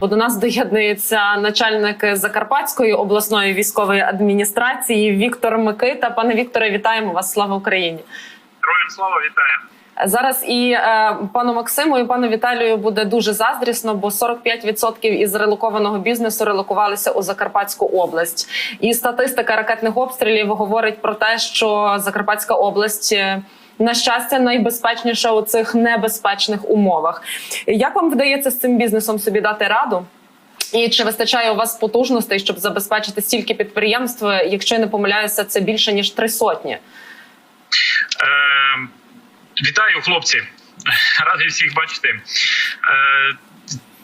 Бо до нас доєднується начальник Закарпатської обласної військової адміністрації Віктор Микита. Пане Вікторе, вітаємо вас! Слава Україні! Героям слава вітаю. Зараз і е, пану Максиму, і пану Віталію буде дуже заздрісно, бо 45% із релокованого бізнесу релокувалися у Закарпатську область. І статистика ракетних обстрілів говорить про те, що Закарпатська область. На щастя, найбезпечніша у цих небезпечних умовах. Як вам вдається з цим бізнесом собі дати раду? І чи вистачає у вас потужностей, щоб забезпечити стільки підприємств? Якщо я не помиляюся, це більше ніж три сотні. Е, вітаю, хлопці. Радий всіх бачити. Е,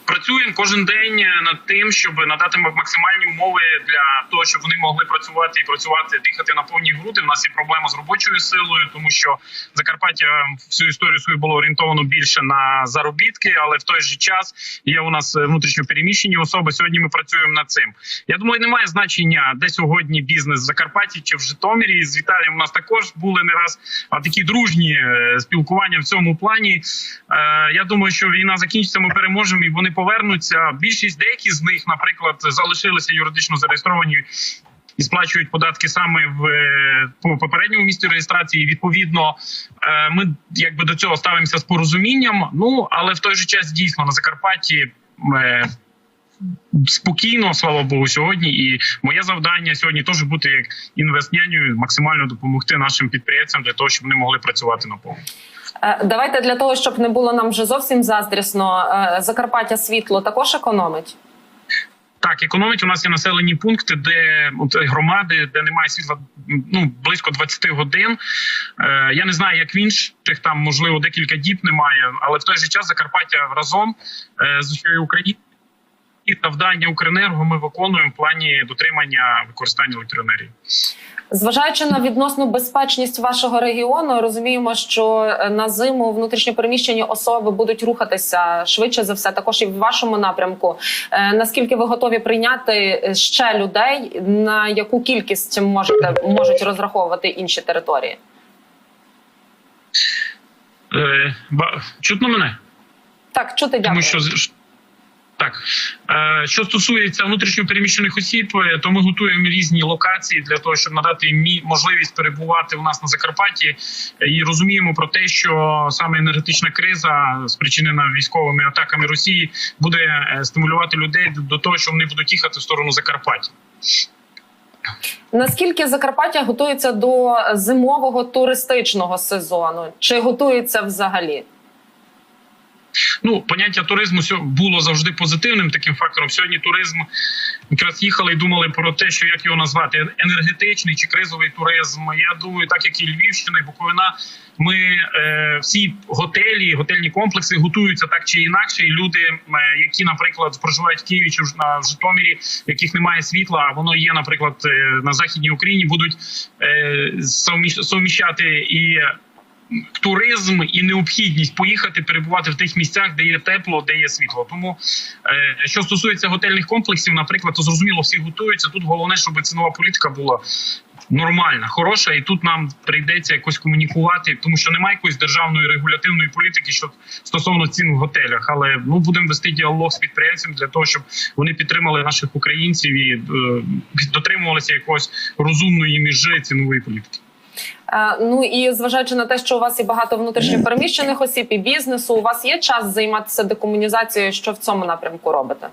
Працюємо кожен день над тим, щоб надати максимальні умови для того, щоб вони могли працювати і працювати, дихати на повні груди. У нас є проблема з робочою силою, тому що Закарпаття всю історію свою було орієнтовано більше на заробітки, але в той же час є у нас внутрішньо переміщені особи. Сьогодні ми працюємо над цим. Я думаю, немає значення, де сьогодні бізнес в Закарпатті чи в Житомирі. З Віталієм у нас також були не раз такі дружні е, спілкування в цьому плані. Е, Я думаю, що війна закінчиться. Ми переможемо і вони повернуться. Більшість деякі з них, наприклад, залишилися юридично зареєстровані. І сплачують податки саме в е, по попередньому місці реєстрації. Відповідно, е, ми якби до цього ставимося з порозумінням. Ну але в той же час дійсно на Закарпатті е, спокійно, слава Богу, сьогодні. І моє завдання сьогодні теж бути як інвестняною, максимально допомогти нашим підприємцям для того, щоб вони могли працювати на повну. Е, Давайте для того, щоб не було нам вже зовсім заздрісно. е, Закарпаття світло також економить. Так, економить у нас є населені пункти, де от, громади, де немає світла ну близько 20 годин. Е, я не знаю, як в інших там можливо декілька діб немає, але в той же час Закарпаття разом е, з усією Україною і завдання Укренерго ми виконуємо в плані дотримання використання електроенергії. Зважаючи на відносну безпечність вашого регіону, розуміємо, що е, на зиму внутрішньопереміщені особи будуть рухатися швидше за все, також і в вашому напрямку. Е, Наскільки ви готові прийняти ще людей? На яку кількість можете можуть розраховувати інші території? Е, ба- чутно мене? Так, чути дякую. Тому що так, Е, що стосується внутрішньопереміщених осіб, е, то ми готуємо різні локації для того, щоб надати їм можливість перебувати у нас на Закарпатті, Е, і розуміємо про те, що саме енергетична криза, спричинена військовими атаками Росії, буде стимулювати людей до того, що вони будуть їхати в сторону Закарпаття. Наскільки Закарпаття готується до зимового туристичного сезону? Чи готується взагалі? Ну, поняття туризму було завжди позитивним таким фактором. Сьогодні туризм якраз їхали і думали про те, що як його назвати енергетичний чи кризовий туризм. Я думаю, так як і Львівщина, і Буковина. Ми е, всі готелі, готельні комплекси готуються так чи інакше. І люди, е, які, наприклад, проживають в Києві чи на Житомирі, яких немає світла, а воно є, наприклад, е, на західній Україні, будуть е, совміщати і туризм і необхідність поїхати перебувати в тих місцях, де є тепло, де є світло. Тому е, що стосується готельних комплексів, наприклад, то зрозуміло, всі готуються. Тут головне, щоб цінова політика була. Нормальна, хороша, і тут нам прийдеться якось комунікувати, тому що немає якоїсь державної регулятивної політики, що стосовно цін в готелях. Але ну будемо вести діалог з підприємцями для того, щоб вони підтримали наших українців і е, дотримувалися якогось розумної міжі цінової політики. Е, Ну і зважаючи на те, що у вас є багато внутрішньопереміщених осіб і бізнесу, у вас є час займатися декомунізацією. Що в цьому напрямку робите?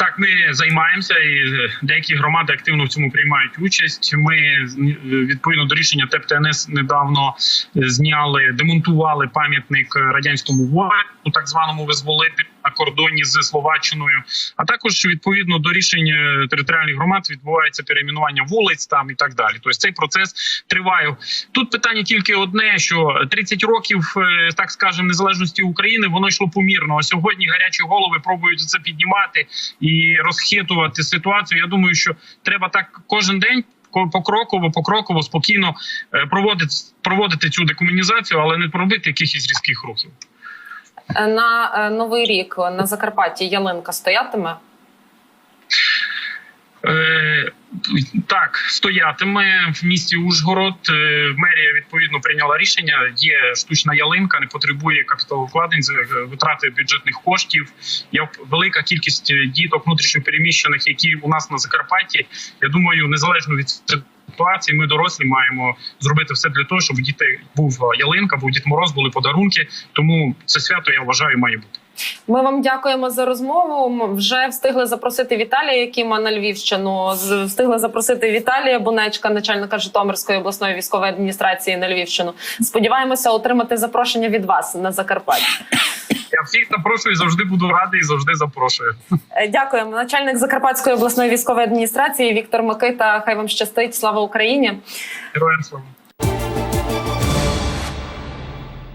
Так, ми займаємося, і е, деякі громади активно в цьому приймають участь. Ми е, відповідно до рішення ТЕП ТНС недавно зняли, демонтували пам'ятник радянському воїну, так званому визволителю на кордоні з Словаччиною. А також відповідно до рішень е, територіальних громад відбувається перейменування вулиць там і так далі. Тобто цей процес триває. Тут питання тільки одне: що 30 років, е, так скажемо, незалежності України воно йшло помірно. А сьогодні гарячі голови пробують це піднімати і розхитувати ситуацію. Я думаю, що треба так кожен день. ко- Покроково, покроково, спокійно е, проводити проводити цю декомунізацію, але не робити якихось різких рухів. Е, На е, новий рік на Закарпатті ялинка стоятиме. Е, Е, так, стоятиме в місті Ужгород. Е, мерія відповідно прийняла рішення. Є штучна ялинка, не потребує капіталовкладень, е, витрати бюджетних коштів. Є велика кількість е, діток внутрішньопереміщених, які у нас на Закарпатті. Я думаю, незалежно від ситуації, ми дорослі маємо зробити все для того, щоб у дітей був ялинка, був Дід Мороз, були подарунки. Тому це свято я вважаю має бути. Ми вам дякуємо за розмову. Вже встигли запросити Віталія Якіма на Львівщину. Встигли запросити Віталія Бунечка, начальника Житомирської обласної військової адміністрації на Львівщину. Сподіваємося отримати запрошення від вас на Закарпаття. Я всіх запрошую, завжди буду радий і завжди запрошую. Е, Дякуємо. Начальник Закарпатської обласної військової адміністрації Віктор Микита. Хай вам щастить. Слава Україні. Героям слава.